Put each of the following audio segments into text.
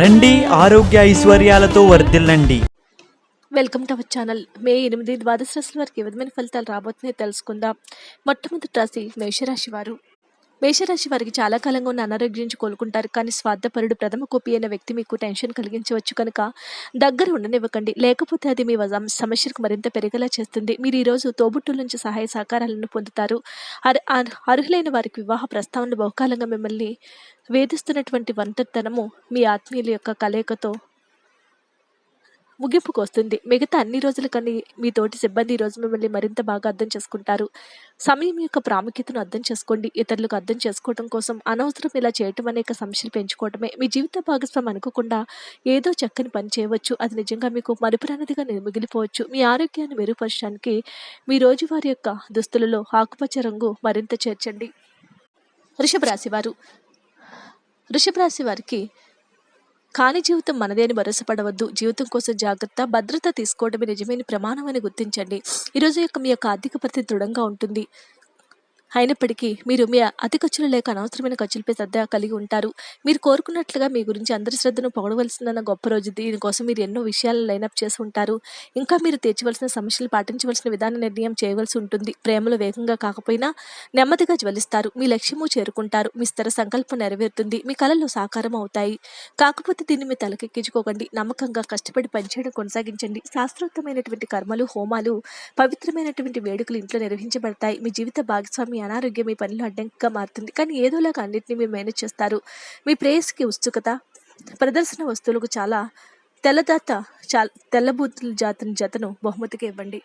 రండి ఆరోగ్య ఐశ్వర్యాలతో వర్ధిల్లండి. Welcome to our channel May ఎనిమిది ద్వాదశ రాశుల వారికి ఏ విధమైన ఫలితాలు రాబోతున్నాయి తెలుసుకుందాం. మొట్టమొదటి రాశి మేషరాశి వారు. మేషరాశి వారికి చాలా కాలంగా ఉన్న అనారోగ్యం నుంచి కోలుకుంటారు. కానీ స్వార్థపరుడు ప్రథమ కోపి అయిన వ్యక్తి మీకు టెన్షన్ కలిగించవచ్చు కనుక దగ్గర ఉండనివ్వకండి. లేకపోతే అది మీ సమస్యకు సమస్యలకు మరింత పెరిగేలా చేస్తుంది. మీరు ఈరోజు తోబుట్టుల నుంచి సహాయ సహకారాలను పొందుతారు. అర్- అర్- అర్హులైన వారికి వివాహ ప్రస్తావన బహుకాలంగా మిమ్మల్ని వేధిస్తున్నటువంటి ఒంటరితనము మీ ఆత్మీయుల యొక్క కలయికతో ముగింపుకు వస్తుంది మిగతా అన్ని రోజుల కన్నా మీ తోటి సిబ్బంది ఈ రోజు మిమ్మల్ని మరింత బాగా అర్థం చేసుకుంటారు. సమయం యొక్క ప్రాముఖ్యతను అర్థం చేసుకోండి. ఇతరులకు అర్థం చేసుకోవడం కోసం అనవసరం ఇలా చేయటం అనేక సమస్యలు పెంచుకోవటమే. మీ జీవిత భాగస్వామి అనుకోకుండా ఏదో చక్కని పని చేయవచ్చు. అది నిజంగా మీకు మరుపురానిదిగా మిగిలిపోవచ్చు. మీ ఆరోగ్యాన్ని మెరుగుపరచడానికి మీ రోజువారి యొక్క దుస్తులలో ఆకుపచ్చ రంగు మరింత చేర్చండి. వృషభ రాశి వారు. వృషభ రాశి వారికి కాని జీవితం మనదే అని భరోసపడవద్దు జీవితం కోసం జాగ్రత్త భద్రత తీసుకోవడమే నిజమైన ప్రమాణం అని గుర్తించండి. ఈరోజు యొక్క మీ యొక్క ఆర్థిక పరిస్థితి దృఢంగా ఉంటుంది. అయినప్పటికీ మీరు మీ అతి ఖర్చులు లేక అనవసరమైన ఖర్చులపై శ్రద్ధ కలిగి ఉంటారు. మీరు కోరుకున్నట్లుగా మీ గురించి అందరి శ్రద్ధను పొగడవలసిన గొప్ప రోజు దీనికోసం మీరు ఎన్నో విషయాలను లైనప్ చేసి ఉంటారు. ఇంకా మీరు తీర్చవలసిన సమస్యలు పాటించవలసిన విధాన నిర్ణయం చేయవలసి ఉంటుంది. ప్రేమలో వేగంగా కాకపోయినా నెమ్మదిగా జ్వలిస్తారు. మీ లక్ష్యము చేరుకుంటారు. మీ స్థిర సంకల్పం నెరవేరుతుంది. మీ కళలు సాకారం అవుతాయి. కాకపోతే దీన్ని మీ తలకెక్కించుకోకండి. నమ్మకంగా కష్టపడి పనిచేయడం కొనసాగించండి. శాస్త్రోక్తమైనటువంటి కర్మలు హోమాలు పవిత్రమైనటువంటి వేడుకలు ఇంట్లో నిర్వహించబడతాయి. మీ జీవిత భాగస్వామి అనారోగ్యం మీ పనిలో అడ్డంకిగా మారుతుంది. కానీ ఏదోలాగా అన్నింటినీ మీరు మేనేజ్ చేస్తారు. మీ ప్రేయస్కి ఉత్సుకత ప్రదర్శన వస్తువులకు చాలా తెల్లదాత చా తెల్లబూతుల జాతిని జతను బహుమతిగా ఇవ్వండి.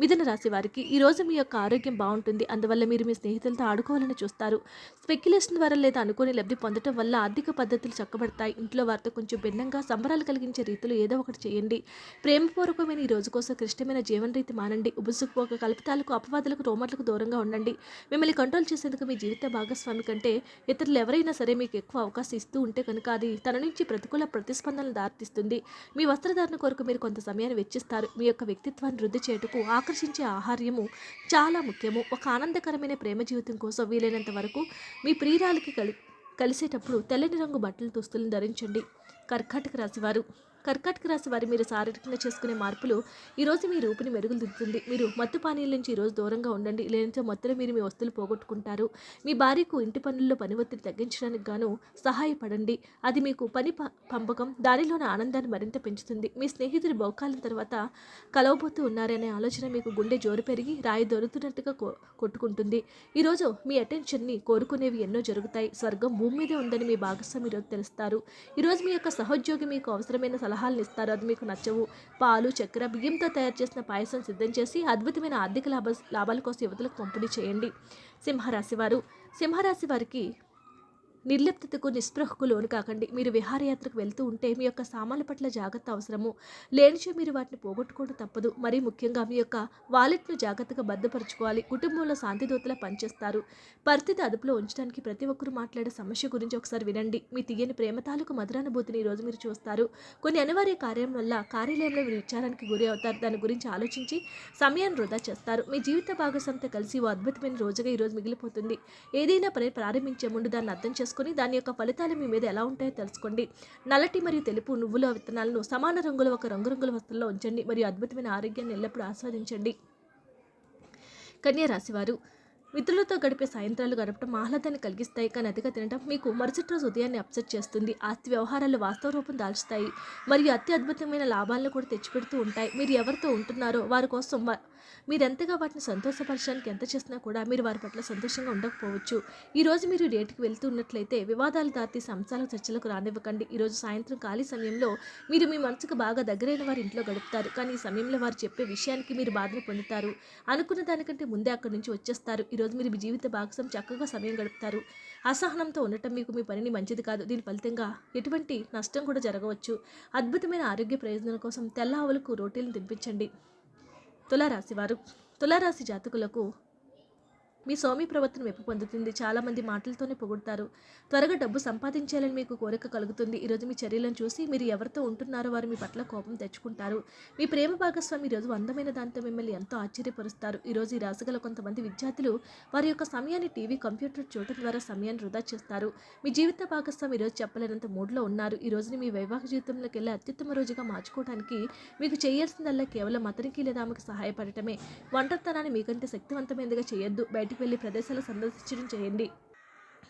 మిథున రాశి వారికి ఈ రోజు మీ యొక్క ఆరోగ్యం బాగుంటుంది. అందువల్ల మీరు మీ స్నేహితులతో ఆడుకోవాలని చూస్తారు. స్పెక్యులేషన్ ద్వారా లేదా అనుకోని లబ్ధి పొందడం వల్ల ఆర్థిక పద్ధతులు చక్కబడతాయి. ఇంట్లో వారితో కొంచెం భిన్నంగా సంబరాలు కలిగించే రీతిలో ఏదో ఒకటి చేయండి. ప్రేమపూర్వకమైన ఈ రోజు కోసం క్లిష్టమైన జీవన రీతి మానండి. ఉబుసుకుపోక కల్పితాలకు అపవాదులకు రోమట్లకు దూరంగా ఉండండి. మిమ్మల్ని కంట్రోల్ చేసేందుకు మీ జీవిత భాగస్వామి కంటే ఇతరులు ఎవరైనా సరే మీకు ఎక్కువ అవకాశం ఇస్తూ ఉంటే కనుక అది తన నుంచి ప్రతికూల ప్రతిస్పందనలు దారితీస్తుంది. మీ వస్త్రధారణ కొరకు మీరు కొంత సమయాన్ని వెచ్చిస్తారు. మీ యొక్క వ్యక్తిత్వాన్ని వృద్ధి చేయుటకు ఆకర్షించే ఆహార్యము చాలా ముఖ్యము. ఒక ఆనందకరమైన ప్రేమ జీవితం కోసం వీలైనంత వరకు మీ ప్రియురాలకి కలి కలిసేటప్పుడు తెల్లని రంగు బట్టలు దుస్తులను ధరించండి. కర్కాటక రాశివారు కర్కాటక రాశి వారి మీరు శారీరకంగా చేసుకునే మార్పులు ఈరోజు మీ రూపుని మెరుగుదిద్దుతుంది మీరు మత్తు పానీయాల నుంచి ఈరోజు దూరంగా ఉండండి. లేనిచో మత్తులో మీరు మీ వస్తువులు పోగొట్టుకుంటారు. మీ భార్యకు ఇంటి పనుల్లో పని ఒత్తిడి తగ్గించడానికి గాను సహాయపడండి. అది మీకు పని ప- పంపకం దానిలోని ఆనందాన్ని మరింత పెంచుతుంది. మీ స్నేహితుడి బహుకాలం తర్వాత కలవబోతూ ఉన్నారనే ఆలోచన మీకు గుండె జోరు పెరిగి రాయి దొరుకుతున్నట్టుగా కొ- కొట్టుకుంటుంది. ఈరోజు మీ అటెన్షన్ని కోరుకునేవి ఎన్నో జరుగుతాయి. స్వర్గం భూమి మీదే ఉందని మీ భాగస్వామి ఈరోజు తెలుస్తారు. ఈరోజు మీ యొక్క సహోద్యోగి మీకు అవసరమైన సలహా సలహాలు ఇస్తారు. అది మీకు నచ్చవు. పాలు చక్కెర బియ్యంతో తయారు చేసిన పాయసం సిద్ధం చేసి అద్భుతమైన ఆర్థిక లాభ లాభాల కోసం యువతలకు పంపిణీ చేయండి. సింహరాశి వారు. సింహరాశి వారికి నిర్లిప్తతకు నిస్పృహకు లోను కాకండి. మీరు విహారయాత్రకు వెళ్తూ ఉంటే మీ యొక్క సామాన్ల పట్ల జాగ్రత్త అవసరము. లేనిచో మీరు వాటిని పోగొట్టుకోవడం తప్పదు. మరీ ముఖ్యంగా మీ యొక్క వాలెట్ను జాగ్రత్తగా భద్రపరచుకోవాలి. కుటుంబంలో శాంతిదూతలా పనిచేస్తారు. పరిస్థితి అదుపులో ఉంచడానికి ప్రతి ఒక్కరూ మాట్లాడే సమస్య గురించి ఒకసారి వినండి. మీ తీయని ప్రేమ తాలూకు మధురానుభూతిని ఈరోజు మీరు చూస్తారు. కొన్ని అనివార్య కార్యం వల్ల కార్యాలయంలో మీరు విచారానికి గురి అవుతారు. దాని గురించి ఆలోచించి సమయాన్ని వృధా చేస్తారు. మీ జీవిత భాగస్వామితో కలిసి ఓ అద్భుతమైన రోజుగా ఈరోజు మిగిలిపోతుంది. ఏదైనా పని ప్రారంభించే ముందు దాన్ని అర్థం చేసుకుని దాని యొక్క ఫలితాలు మీ మీద ఎలా ఉంటాయో తెలుసుకోండి. నల్లటి మరియు తెలుపు నువ్వుల విత్తనాలను సమాన రంగుల ఒక రంగురంగుల వస్త్రంలో ఉంచండి. మరియు అద్భుతమైన ఆరోగ్యాన్ని ఎల్లప్పుడూ ఆస్వాదించండి. కన్యా రాశివారు మిత్రులతో గడిపే సాయంత్రాలు గడపడం ఆహ్లాదాన్ని కలిగిస్తాయి కానీ అతిగా తినడం మీకు మరుసటి రోజు ఉదయాన్నే అప్సెట్ చేస్తుంది. ఆస్తి వ్యవహారాలు వాస్తవ రూపం దాల్చుతాయి మరియు అతి అద్భుతమైన లాభాలను కూడా తెచ్చిపెడుతూ ఉంటాయి. మీరు ఎవరితో ఉంటున్నారో వారి కోసం మీరు ఎంతగా వాటిని సంతోషపరచడానికి ఎంత చేసినా కూడా మీరు వారి పట్ల సంతోషంగా ఉండకపోవచ్చు. ఈరోజు మీరు డేట్కి వెళ్తూ ఉన్నట్లయితే వివాదాలు దాటి అంశాల చర్చలకు రానివ్వకండి. ఈరోజు సాయంత్రం ఖాళీ సమయంలో మీరు మీ మనసుకు బాగా దగ్గరైన వారి ఇంట్లో గడుపుతారు కానీ ఈ సమయంలో వారు చెప్పే విషయానికి మీరు బాధను పొందుతారు. అనుకున్న దానికంటే ముందే అక్కడి నుంచి వచ్చేస్తారు. ఈరోజు మీరు మీ జీవిత భాగస్వామి చక్కగా సమయం గడుపుతారు. అసహనంతో ఉండటం మీకు మీ పనిని మంచిది కాదు. దీని ఫలితంగా ఎటువంటి నష్టం కూడా జరగవచ్చు. అద్భుతమైన ఆరోగ్య ప్రయోజనం కోసం తెల్ల ఆవులకు రోటీలను తినిపించండి. తులారాశి వారు తులారాశి జాతకులకు మీ స్వామి ప్రవర్తన మెప్పు పొందుతుంది. చాలామంది మాటలతోనే పొగుడతారు. త్వరగా డబ్బు సంపాదించాలని మీకు కోరిక కలుగుతుంది. ఈరోజు మీ చర్యలను చూసి మీరు ఎవరితో ఉంటున్నారో వారు మీ పట్ల కోపం తెచ్చుకుంటారు. మీ ప్రేమ భాగస్వామి ఈరోజు అందమైన దాంతో మిమ్మల్ని ఎంతో ఆశ్చర్యపరుస్తారు. ఈరోజు ఈ రాశిగల కొంతమంది విద్యార్థులు వారి యొక్క సమయాన్ని టీవీ కంప్యూటర్ చూడటం ద్వారా సమయాన్ని వృధా చేస్తారు. మీ జీవిత భాగస్వామి ఈరోజు చెప్పలేనంత మూడ్లో ఉన్నారు. ఈ రోజుని మీ వైవాహిక జీవితంలోకి వెళ్ళి అత్యుత్తమ రోజుగా మార్చుకోవడానికి మీకు చేయాల్సిందల్లా కేవలం అతనికి లేదా ఆమెకు సహాయపడటమే. ఒంటరితనాన్ని మీకంటే శక్తివంతమైనదిగా చేయొద్దు. బయటికి వెళ్ళి ప్రదేశాలు సందర్శించడం చేయండి.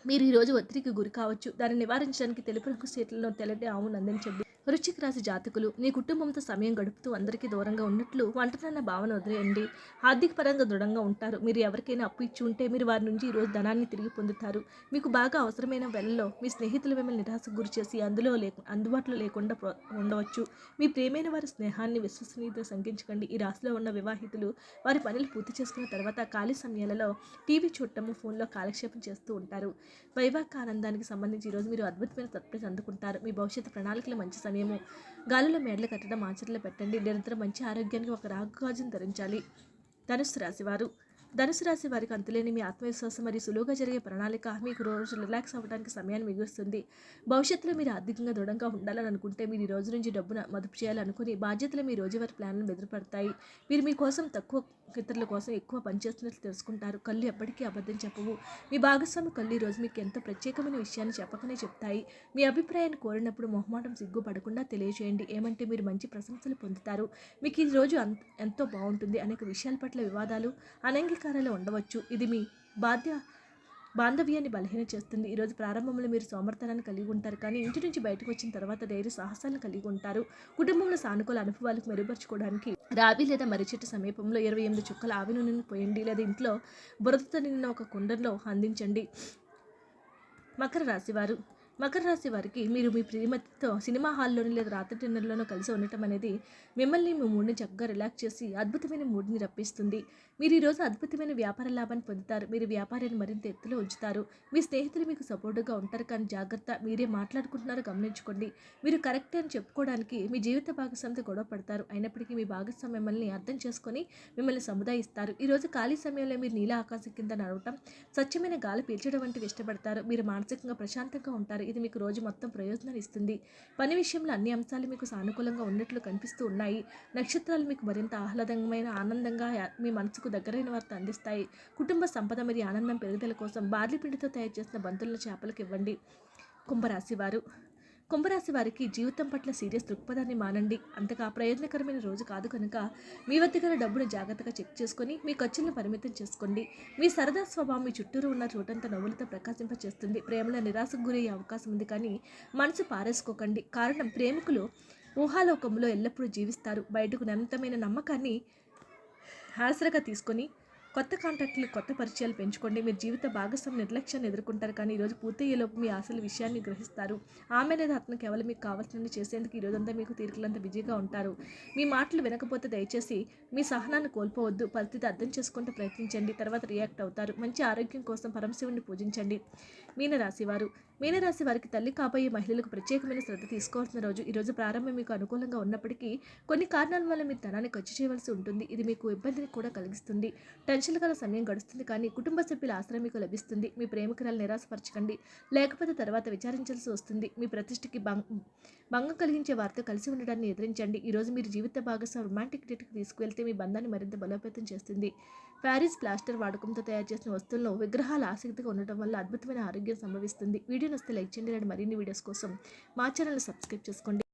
మీరు ఈరోజు ఒత్తిడికి గురి కావచ్చు. దాన్ని నివారించడానికి తెలుపు రంగు సీట్లలో తెల్లటి ఆవును అందించండి. వృశ్చిక రాశి జాతకులు మీ కుటుంబంతో సమయం గడుపుతూ అందరికీ దూరంగా ఉన్నట్లు వంటనన్న భావన వదిలేయండి. ఆర్థిక పరంగా దృఢంగా ఉంటారు. మీరు ఎవరికైనా అప్పు ఇచ్చి ఉంటే మీరు వారి నుంచి ఈరోజు ధనాన్ని తిరిగి పొందుతారు. మీకు బాగా అవసరమైన వెళ్ళలో మీ స్నేహితులు మిమ్మల్ని నిరాశకు గురి చేసి అందులో లే అందుబాటులో లేకుండా ఉండవచ్చు. మీ ప్రేమైన వారి స్నేహాన్ని విశ్వసనీయత సంకించకండి ఈ రాశిలో ఉన్న వివాహితులు వారి పనులు పూర్తి చేసుకున్న తర్వాత ఖాళీ సమయాలలో టీవీ చూడటము ఫోన్లో కాలక్షేపం చేస్తూ ఉంటారు. వైవాహిక ఆనందానికి సంబంధించి ఈరోజు మీరు అద్భుతమైన సర్ప్రైజ్ అందుకుంటారు. మీ భవిష్యత్తు ప్రణాళికలు మంచి సమయము గాలిలో మేడలు కట్టడం ఆచరణలో పెట్టండి. నిరంతరం మంచి ఆరోగ్యానికి ఒక రాగు గాజును ధరించాలి. ధనుసు రాశివారు. ధనుసు రాశి వారికి అంతులేని మీ ఆత్మవిశ్వాసం మరియు సులువుగా జరిగే ప్రణాళిక మీకు రోజు రిలాక్స్ అవ్వడానికి సమయాన్ని మిగులుస్తుంది. భవిష్యత్తులో మీరు ఆర్థికంగా దృఢంగా ఉండాలని అనుకుంటే మీరు ఈ రోజు నుంచి డబ్బును మదుపు చేయాలనుకుని బాధ్యతలు మీ రోజువారి ప్లాన్లను బెదిరిపడతాయి మీరు మీకోసం తక్కువ ఇతరుల కోసం ఎక్కువ పనిచేస్తున్నట్లు తెలుసుకుంటారు. కళ్ళు ఎప్పటికీ అబద్ధం చెప్పవు. మీ భాగస్వామి కళ్ళు ఈ రోజు మీకు ఎంతో ప్రత్యేకమైన విషయాన్ని చెప్పకనే చెప్తాయి. మీ అభిప్రాయాన్ని కోరినప్పుడు మొహమాటం సిగ్గుపడకుండా తెలియజేయండి. ఏమంటే మీరు మంచి ప్రశంసలు పొందుతారు. మీకు ఈ రోజు ఎంతో బాగుంటుంది. అనేక విషయాల పట్ల వివాదాలు అనంగీకారాలు ఉండవచ్చు. ఇది మీ బాధ్య బాంధవ్యాన్ని బలహీన చేస్తుంది. ఈరోజు ప్రారంభంలో మీరు సోమర్థనాన్ని కలిగి ఉంటారు. కానీ ఇంటి నుంచి బయటకు వచ్చిన తర్వాత ధైర్య సాహసాలను కలిగి ఉంటారు. కుటుంబంలో సానుకూల అనుభవాలకు మెరుగుపరచుకోవడానికి రావి లేదా మరిచెట్టు సమీపంలో ఇరవై ఎనిమిది చుక్కల ఆవి నూనెను పోయండి. లేదా ఇంట్లో బురదతో నిన్న ఒక కుండలో అందించండి. మకర రాశివారు మకర రాశి వారికి మీరు మీ ప్రియమతితో సినిమా హాల్లోని లేదా రాత్రి డిన్నర్లోనూ కలిసి ఉండటం అనేది మిమ్మల్ని మీ మూడ్ని చక్కగా రిలాక్స్ చేసి అద్భుతమైన మూడ్ని రప్పిస్తుంది. మీరు ఈరోజు అద్భుతమైన వ్యాపార లాభాన్ని పొందుతారు. మీరు వ్యాపారాన్ని మరింత ఎత్తులో ఉంచుతారు. మీ స్నేహితులు మీకు సపోర్టుగా ఉంటారు కానీ జాగ్రత్త మీరే మాట్లాడుకుంటున్నారో గమనించుకోండి. మీరు కరెక్ట్ అని చెప్పుకోవడానికి మీ జీవిత భాగస్వామితో గొడవ పడతారు. అయినప్పటికీ మీ భాగస్వామి మిమ్మల్ని అర్థం చేసుకొని మిమ్మల్ని సముదాయిస్తారు. ఈరోజు ఖాళీ సమయంలో మీరు నీల ఆకాశం కింద నడవటం స్వచ్ఛమైన గాలి పీల్చడం వంటివి ఇష్టపడతారు. మీరు మానసికంగా ప్రశాంతంగా ఉంటారు. ఇది మీకు రోజు మొత్తం ప్రయోజనాలు ఇస్తుంది. పని విషయంలో అన్ని అంశాలు మీకు సానుకూలంగా ఉన్నట్లు కనిపిస్తూ ఉన్నాయి. నక్షత్రాలు మీకు మరింత ఆహ్లాదమైన ఆనందంగా మీ మనసుకు దగ్గరైన వార్త అందిస్తాయి. కుటుంబ సంపద మరియు ఆనందం పెరుగుదల కోసం బార్లీ పిండితో తయారు చేసిన బంతులను చేపలకు ఇవ్వండి. కుంభరాశి వారు కుంభరాశి వారికి జీవితం పట్ల సీరియస్ దృక్పథాన్ని మానండి. అంతగా ప్రయోజనకరమైన రోజు కాదు కనుక మీ వద్ద గల డబ్బును జాగ్రత్తగా చెక్ చేసుకొని మీ ఖర్చులను పరిమితం చేసుకోండి. మీ సరదా స్వభావం మీ చుట్టూరు ఉన్న చోటంతా నవ్వులతో ప్రకాశింపచేస్తుంది. ప్రేమలో నిరాశకు గురయ్యే అవకాశం ఉంది కానీ మనసు పారేసుకోకండి. కారణం ప్రేమికులు ఊహాలోకంలో ఎల్లప్పుడూ జీవిస్తారు. బయటకు అనంతమైన నమ్మకాన్ని ఆసరగా తీసుకొని కొత్త కాంటాక్ట్లు కొత్త పరిచయాలు పెంచుకోండి. మీరు జీవిత భాగస్వామి నిర్లక్ష్యాన్ని ఎదుర్కొంటారు కానీ ఈరోజు పూర్తయ్యేలోపు మీ అసలు విషయాన్ని గ్రహిస్తారు. ఆమె లేదా అతను కేవలం మీకు కావాల్సినవి చేసేందుకు ఈ రోజంతా మీకు తీరికలంతా బిజీగా ఉంటారు. మీ మాటలు వినకపోతే దయచేసి మీ సహనాన్ని కోల్పోవద్దు. పరిస్థితి అర్థం చేసుకుంటూ ప్రయత్నించండి. తర్వాత రియాక్ట్ అవుతారు. మంచి ఆరోగ్యం కోసం పరమశివుని పూజించండి. మీన వారు మీనరాశి వారికి తల్లి కాబోయే మహిళలకు ప్రత్యేకమైన శ్రద్ధ తీసుకోవాల్సిన రోజు. ఈ రోజు ప్రారంభం మీకు అనుకూలంగా ఉన్నప్పటికీ కొన్ని కారణాల వల్ల మీరు ధనాన్ని ఖర్చు చేయవలసి ఉంటుంది. ఇది మీకు ఇబ్బందిని కూడా కలిగిస్తుంది. టెన్షన్ గల సమయం గడుస్తుంది కానీ కుటుంబ సభ్యుల ఆశ్రయం మీకు లభిస్తుంది. మీ ప్రేమికురాలు నిరాశపరచకండి. లేకపోతే తర్వాత విచారించాల్సి వస్తుంది. మీ ప్రతిష్టకి భంగం కలిగించే వారితో కలిసి ఉండడాన్ని ఎదిరించండి. ఈరోజు మీరు జీవిత భాగస్వామి రొమాంటిక్ డేట్కి తీసుకువెళ్తే మీ బంధాన్ని మరింత బలోపేతం చేస్తుంది. ప్యారిస్ ప్లాస్టర్ వాడకంతో తయారు చేసిన వస్తువులను విగ్రహాలు ఆసక్తిగా ఉండటం వల్ల అద్భుతమైన ఆరోగ్యం సంభవిస్తుంది. వీడియో నస్తే లైక్ చేయండి. మరిన్ని వీడియోస్ కోసం మా ఛానల్ సబ్స్క్రైబ్ చేసుకోండి.